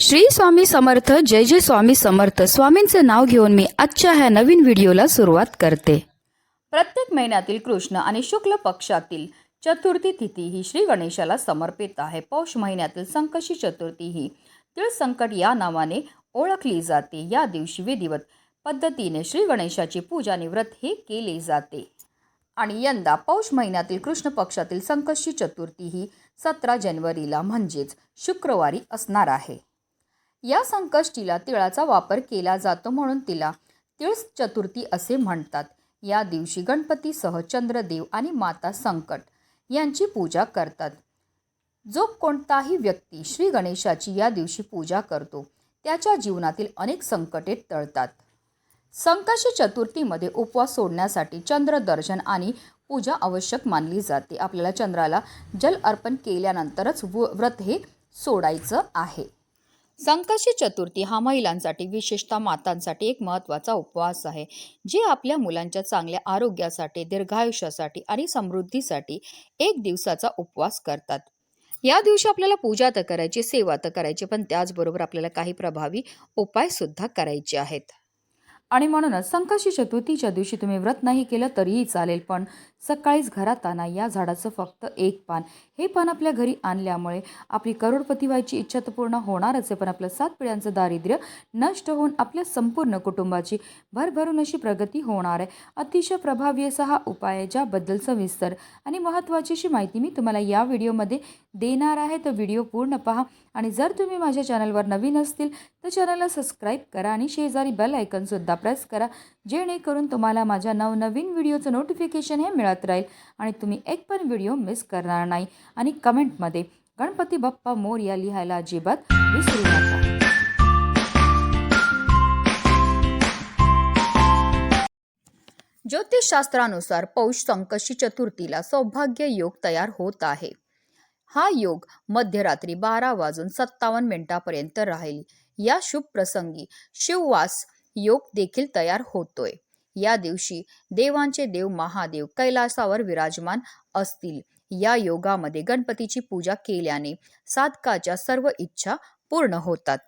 श्री स्वामी समर्थ जय जय स्वामी समर्थ. स्वामींचे नाव घेऊन मी आजच्या ह्या नवीन व्हिडिओला सुरुवात करते. प्रत्येक महिन्यातील कृष्ण आणि शुक्ल पक्षातील चतुर्थी तिथी ही श्री गणेशाला समर्पित आहे. पौष महिन्यातील संकशी चतुर्थी ही तिळ संकट या नावाने ओळखली जाते. या दिवशी विधिवत पद्धतीने श्री गणेशाची पूजा आणि व्रत हे केले जाते. आणि यंदा पौष महिन्यातील कृष्ण पक्षातील संकष्टी चतुर्थी ही सतरा जानेवारीला म्हणजेच शुक्रवारी असणार आहे. या संकष्टीला तिळाचा वापर केला जातो म्हणून तिला तिळ चतुर्थी असे म्हणतात. या दिवशी गणपतीसह चंद्रदेव आणि माता संकट यांची पूजा करतात. जो कोणताही व्यक्ती श्री गणेशाची या दिवशी पूजा करतो त्याच्या जीवनातील अनेक संकटे टळतात. संकष्टी चतुर्थीमध्ये उपवास सोडण्यासाठी चंद्रदर्शन आणि पूजा आवश्यक मानली जाते. आपल्याला चंद्राला जल अर्पण केल्यानंतरच व- व्रत हे सोडायचं आहे. संकष्टी चतुर्थी हा महिलांसाठी विशेषतः मातांसाठी एक महत्त्वाचा उपवास आहे जे आपल्या मुलांच्या चांगल्या आरोग्यासाठी दीर्घायुष्यासाठी आणि समृद्धीसाठी एक दिवसाचा उपवास करतात. या दिवशी आपल्याला पूजा तर करायची सेवा तर करायची पण त्याचबरोबर आपल्याला काही प्रभावी उपायसुद्धा करायचे आहेत. आणि म्हणूनच संकष्टी चतुर्थीच्या दिवशी तुम्ही व्रत नाही केलं तरीही चालेल पण सकाळीच घरात आणा. या झाडाचं फक्त एक पान. हे पान आपल्या घरी आणल्यामुळे आपली करोडपती व्हायची इच्छा तर पूर्ण होणारच आहे पण आपलं सात पिढ्यांचं दारिद्र्य नष्ट होऊन आपल्या संपूर्ण कुटुंबाची भरभरून अशी प्रगती होणार आहे. अतिशय प्रभावी असा हा उपाय आहे ज्याबद्दल सविस्तर आणि महत्त्वाची अशी माहिती मी तुम्हाला या व्हिडिओमध्ये देणार आहे. तर व्हिडिओ पूर्ण पहा आणि जर तुम्ही माझ्या चॅनलवर नवीन असतील तर चॅनलला सबस्क्राईब करा आणि शेजारी बेल आयकनसुद्धा प्रेस करा जेणेकरून तुम्हाला माझ्या नवनवीन व्हिडिओचं नोटिफिकेशन हे मिळत राहील आणि तुम्ही एक पण व्हिडिओ मिस करणार नाही. आणि कमेंटमध्ये गणपती बाप्पा मोर या लिहायला अजिबात विसरू नका. ज्योतिषशास्त्रानुसार पौष संकशी चतुर्थीला सौभाग्य योग तयार होत आहे. हा योग मध्यरात्री बारा वाजून सत्तावन्न मिनिटापर्यंत राहील. या शुभ प्रसंगी शिववास योग देखील तयार होतोय. या दिवशी देवांचे देव महादेव कैलासावर विराजमान असतील. या योगामध्ये गणपतीची पूजा केल्याने साधकाच्या सर्व इच्छा पूर्ण होतात.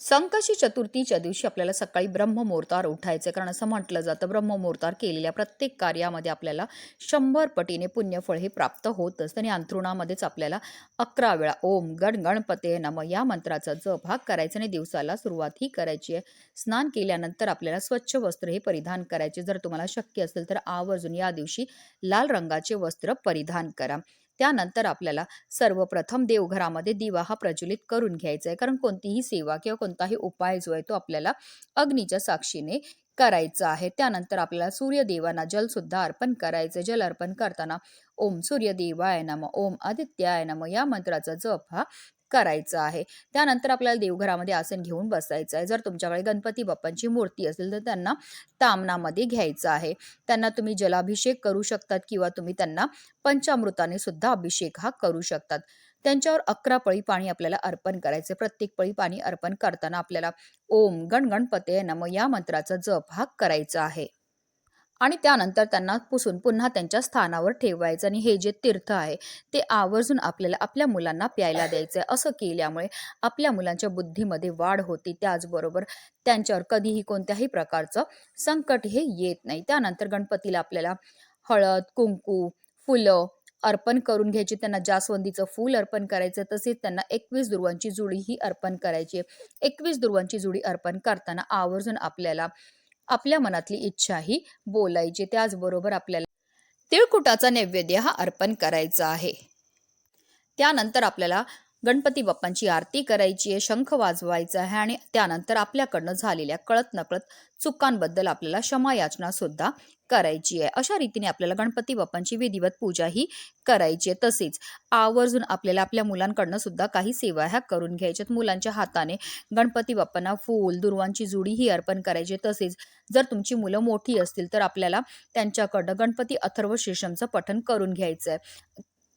संकशी चतुर्थीच्या दिवशी आपल्याला सकाळी ब्रह्ममुहूर्तावर उठायचं कारण असं म्हटलं जातं ब्रह्ममुहूर्तावर केलेल्या प्रत्येक कार्यामध्ये आपल्याला शंभर पटीने पुण्यफळ हे प्राप्त होत असतं आणि अंथरुणामध्येच आपल्याला अकरा वेळा ओम गण गणपते नम या मंत्राचा जप हा करायचा आणि दिवसाला सुरुवात ही करायची आहे. स्नान केल्यानंतर आपल्याला स्वच्छ वस्त्र हे परिधान करायचे. जर तुम्हाला शक्य असेल तर आवर्जून या दिवशी लाल रंगाचे वस्त्र परिधान करा. त्यानंतर आपल्याला सर्वप्रथम देवघरामध्ये दिवा हा प्रज्वलित करून घ्यायचा आहे. कारण कोणतीही सेवा किंवा कोणताही उपाय जो आहे तो आपल्याला अग्नीच्या साक्षीने करायचा आहे. त्यानंतर आपल्याला सूर्यदेवांना जलसुद्धा अर्पण करायचं जल अर्पण करताना ओम सूर्यदेवाय नम ओम आदित्याय नम या मंत्राचा जप हा करायचं आहे. त्यानंतर आपल्याला देवघरामध्ये आसन घेऊन बसायचं आहे. जर तुमच्याकडे गणपती बाप्पांची मूर्ती असेल तर त्यांना तामनामध्ये घ्यायचं आहे. त्यांना तुम्ही जलाभिषेक करू शकतात किंवा तुम्ही त्यांना पंचामृताने सुद्धा अभिषेक हा करू शकतात. त्यांच्यावर अकरा पळी पाणी आपल्याला अर्पण करायचे प्रत्येक पळी पाणी अर्पण करताना आपल्याला ओम गण गणपते नम या मंत्राचा जप हा करायचा आहे. आणि त्यानंतर त्यांना पुसून पुन्हा त्यांच्या स्थानावर ठेवायचं. आणि हे जे तीर्थ आहे ते आवर्जून आपल्याला आपल्या मुलांना प्यायला द्यायचं आहे असं केल्यामुळे आपल्या मुलांच्या बुद्धीमध्ये वाढ होती. त्याचबरोबर त्यांच्यावर कधीही कोणत्याही प्रकारचं संकट हे येत नाही. त्यानंतर गणपतीला आपल्याला हळद कुंकू फुलं अर्पण करून घ्यायची. त्यांना जास्वंदीचं फूल अर्पण करायचं. तसेच त्यांना एकवीस दुर्वांची जुडी ही अर्पण करायची एकवीस दुर्वांची जुडी अर्पण करताना आवर्जून आपल्याला आपल्या मनातली इच्छा ही बोलायची त्याचबरोबर आपल्याला तिळकुटाचा नैवेद्य हा अर्पण करायचा आहे. त्यानंतर आपल्याला गणपती बाप्पांची आरती करायची आहे शंख वाजवायचा आहे आणि त्यानंतर आपल्याकडनं झालेल्या कळत नकळत चुकांबद्दल आपल्याला क्षमायाचना सुद्धा करायची आहे. अशा रीतीने आपल्याला गणपती बाप्पांची विधिवत पूजा ही करायची आहे. तसेच आवर्जून आपल्याला आपल्या मुलांकडनं सुद्धा काही सेवा ह्या करून घ्यायच्यात मुलांच्या हाताने गणपती बाप्पांना फूल दुर्वांची जुडी ही अर्पण करायची आहे. तसेच जर तुमची मुलं मोठी असतील तर आपल्याला त्यांच्याकडनं गणपती अथर्व शीर्षमचं पठण करून घ्यायचं आहे.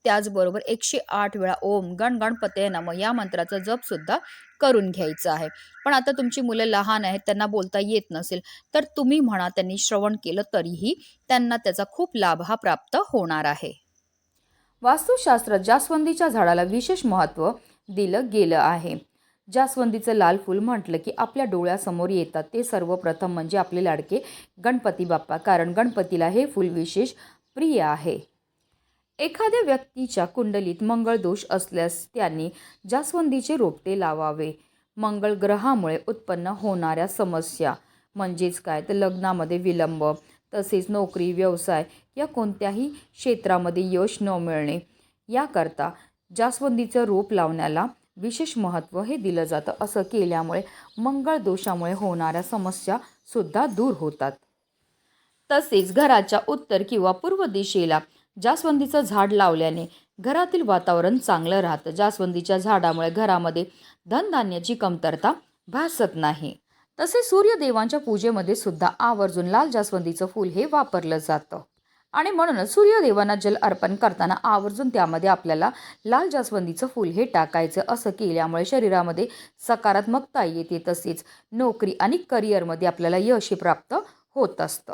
त्याचबरोबर एकशे आठ वेळा ओम गण गणपते नम या मंत्राचा जप सुद्धा करून घ्यायचा आहे. पण आता तुमची मुलं लहान आहेत त्यांना बोलता येत नसेल तर तुम्ही म्हणा त्यांनी श्रवण केलं तरीही त्यांना त्याचा खूप लाभ हा प्राप्त होणार आहे. वास्तुशास्त्रात जास्वंदीच्या झाडाला विशेष महत्त्व दिलं गेलं आहे. जास्वंदीचं लाल फूल म्हटलं की आपल्या डोळ्यासमोर येतात. ते सर्वप्रथम म्हणजे आपले लाडके गणपती बाप्पा कारण गणपतीला हे फूल विशेष प्रिय आहे. एखाद्या व्यक्तीच्या कुंडलीत मंगळ दोष असल्यास त्यांनी जास्वंदीचे रोपटे लावावे. मंगळ ग्रहामुळे उत्पन्न होणाऱ्या समस्या म्हणजेच काय? तर लग्नामध्ये विलंब तसेच नोकरी व्यवसाय या कोणत्याही क्षेत्रामध्ये यश न मिळणे. याकरता जास्वंदीचं रोप लावण्याला विशेष महत्त्व हे दिलं जातं. असं केल्यामुळे मंगळ दोषामुळे होणाऱ्या समस्या सुद्धा दूर होतात. तसेच घराच्या उत्तर किंवा पूर्व दिशेला जास्वंदीचं झाड लावल्याने घरातील वातावरण चांगलं राहतं. जास्वंदीच्या झाडामुळे घरामध्ये धनधान्याची कमतरता भासत नाही. तसे सूर्यदेवांच्या पूजेमध्ये सुद्धा आवर्जून लाल जास्वंदीचं फूल हे वापरलं जातं. आणि म्हणूनच सूर्यदेवांना जल अर्पण करताना आवर्जून त्यामध्ये आपल्याला लाल जास्वंदीचं फूल हे टाकायचं असं केल्यामुळे शरीरामध्ये सकारात्मकता येते. तसेच नोकरी आणि करिअरमध्ये आपल्याला यश प्राप्त होत असतं.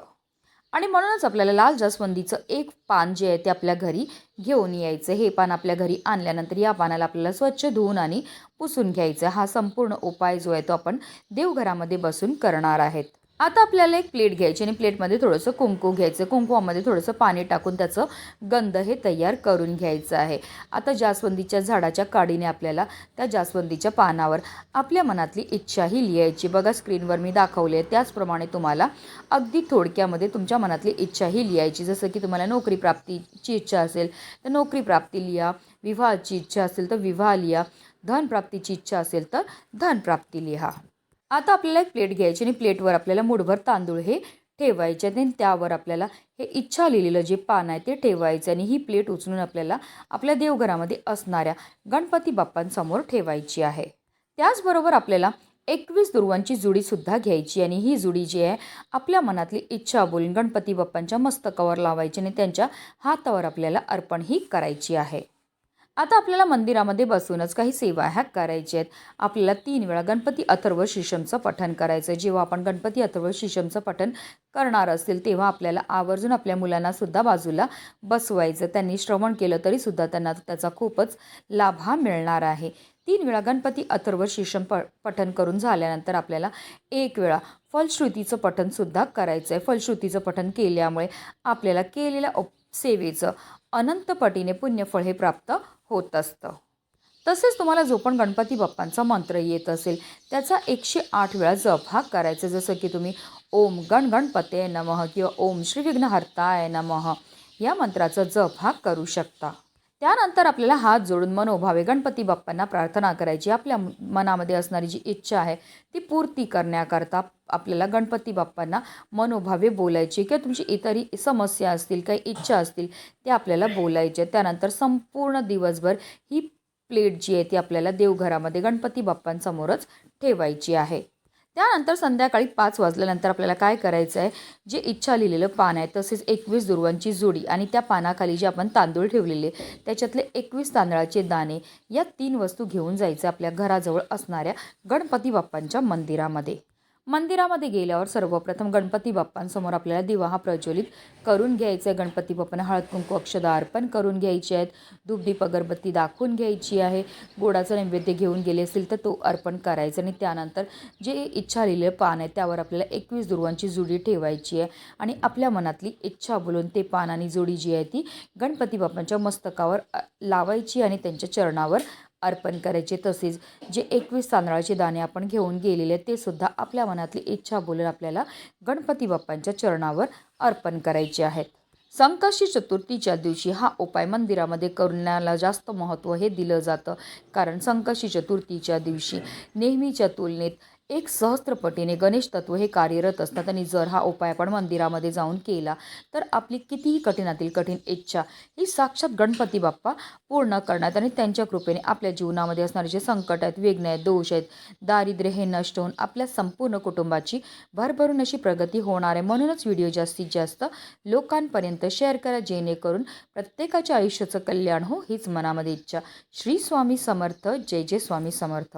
आणि म्हणूनच आपल्याला लाल जास्वंदीचं एक पान जे आहे ते आपल्या घरी घेऊन यायचं. हे पान आपल्या घरी आणल्यानंतर या पानाला आपल्याला स्वच्छ धुवून आणि पुसून घ्यायचं. हा संपूर्ण उपाय जो आहे तो आपण देवघरामध्ये बसून करणार आहेत. आता आपल्याला एक प्लेट घ्यायची आणि प्लेटमध्ये थोडंसं कुंकू घ्यायचं. कुंकुमामध्ये थोडंसं पाणी टाकून त्याचं गंध हे तयार करून घ्यायचं आहे. आता जास्वंदीच्या झाडाच्या काडीने आपल्याला त्या जास्वंदीच्या पानावर आपल्या मनातली इच्छाही लिहायची. बघा स्क्रीनवर मी दाखवली आहे त्याचप्रमाणे तुम्हाला अगदी थोडक्यामध्ये तुमच्या मनातली इच्छाही लिहायची. जसं की तुम्हाला नोकरी प्राप्तीची इच्छा असेल तर नोकरी प्राप्ती लिहा. विवाहाची इच्छा असेल तर विवाह लिहा. धनप्राप्तीची इच्छा असेल तर धनप्राप्ती लिहा. आता आपल्याला एक प्लेट घ्यायची आणि प्लेटवर आपल्याला मुठभर तांदूळ हे ठेवायचे आणि त्यावर आपल्याला हे इच्छा लिहिलेलं जे पान आहे ते ठेवायचं आणि ही प्लेट उचलून आपल्याला आपल्या देवघरामध्ये असणाऱ्या गणपती बाप्पांसमोर ठेवायची आहे. त्याचबरोबर आपल्याला एकवीस दुर्वांची जुडीसुद्धा घ्यायची आणि ही जुडी जी आहे आपल्या मनातली इच्छा बोलून गणपती बाप्पांच्या मस्तकावर लावायची आणि त्यांच्या हातावर आपल्याला अर्पण ही करायची आहे. आता आपल्याला मंदिरामध्ये बसूनच काही सेवा ह्या करायच्या आहेत. आपल्याला तीन वेळा गणपती अथर्व शिशमचं पठण करायचं आहे जेव्हा आपण गणपती अथर्व शिशमचं पठण करणार असेल तेव्हा आपल्याला आवर्जून आपल्या मुलांनासुद्धा बाजूला बसवायचं. त्यांनी श्रवण केलं तरीसुद्धा त्यांना त्याचा खूपच लाभ हा मिळणार आहे. तीन वेळा गणपती अथर्व शिशम प पठण करून झाल्यानंतर आपल्याला एक वेळा फलश्रुतीचं पठणसुद्धा करायचं आहे फलश्रुतीचं पठण केल्यामुळे आपल्याला केलेल्या सेवेचं अनंतपटीने पुण्यफळ हे प्राप्त होत असतं. तसेच तुम्हाला जो पण गणपती बाप्पांचा मंत्र येत असेल त्याचा एकशे आठ वेळा जप हा करायचा. जसं की तुम्ही ओम गण गणपते नमः किंवा ओम श्री विघ्नहर्ताय नमः या मंत्राचा जप हा करू शकता. त्यानंतर आपल्याला हात जोडून मनोभावे गणपती बाप्पांना प्रार्थना करायची. आपल्या मनामध्ये असणारी जी इच्छा आहे ती पूर्ती करण्याकरता आपल्याला गणपती बाप्पांना मनोभावे बोलायची. किंवा तुमची इतरही समस्या असतील काही इच्छा असतील त्या आपल्याला बोलायच्या त्यानंतर संपूर्ण दिवसभर ही प्लेट जी आहे ती आपल्याला देवघरामध्ये गणपती बाप्पांसमोरच ठेवायची आहे. त्यानंतर संध्याकाळी पाच वाजल्यानंतर आपल्याला काय करायचं आहे जे इच्छा लिहिलेलं पान आहे तसेच एकवीस दुर्वांची जोडी आणि त्या पानाखाली जे आपण तांदूळ ठेवलेले त्याच्यातले एकवीस तांदळाचे दाणे या तीन वस्तू घेऊन जायचं आपल्या घराजवळ असणाऱ्या गणपती बाप्पांच्या मंदिरामध्ये. मंदिरामध्ये गेल्यावर सर्वप्रथम गणपती बाप्पांसमोर आपल्याला दिवा हा प्रज्वलित करून घ्यायचा आहे. गणपती बाप्पांना हळद कुंकू अक्षदा अर्पण करून घ्यायचे आहेत. धूपदीप अगरबत्ती दाखवून घ्यायची आहे. गोडाचं नैवेद्य घेऊन गेले असेल तर तो अर्पण करायचा आणि त्यानंतर जे इच्छा लिहिलेलं पान आहे त्यावर आपल्याला एकवीस दुर्वांची जुडी ठेवायची आहे. आणि आपल्या मनातली इच्छा बोलून ते पान आणि जुडी जी आहे ती गणपती बाप्पांच्या मस्तकावर लावायची आणि त्यांच्या चरणावर अर्पण करायचे. तसेच जे एकवीस तांदळाचे दाणे आपण घेऊन गेलेले ते सुद्धा आपल्या मनातली इच्छा बोलून आपल्याला गणपती बाप्पांच्या चरणावर अर्पण करायचे आहेत. संकष्टी चतुर्थीच्या दिवशी हा उपाय मंदिरामध्ये करण्याला जास्त महत्त्व हे दिलं जातं. कारण संकष्टी चतुर्थीच्या दिवशी नेहमीच्या तुलनेत एक सहस्त्रपटीने गणेश तत्व हे कार्यरत असतात आणि जर हा उपाय आपण मंदिरामध्ये जाऊन केला तर आपली कितीही कठीणातील कठीण इच्छा ही साक्षात गणपती बाप्पा पूर्ण करण्यात आणि त्यांच्या कृपेने आपल्या जीवनामध्ये असणारे जे संकट आहेत विघ्न आहेत दोष आहेत दारिद्र्य हे नष्ट होऊन आपल्या संपूर्ण कुटुंबाची भरभरून अशी प्रगती होणार आहे. म्हणूनच व्हिडिओ जास्तीत जास्त लोकांपर्यंत शेअर करा जेणेकरून प्रत्येकाच्या आयुष्याचं कल्याण हो हीच मनामध्ये इच्छा. श्री स्वामी समर्थ. जय जय स्वामी समर्थ.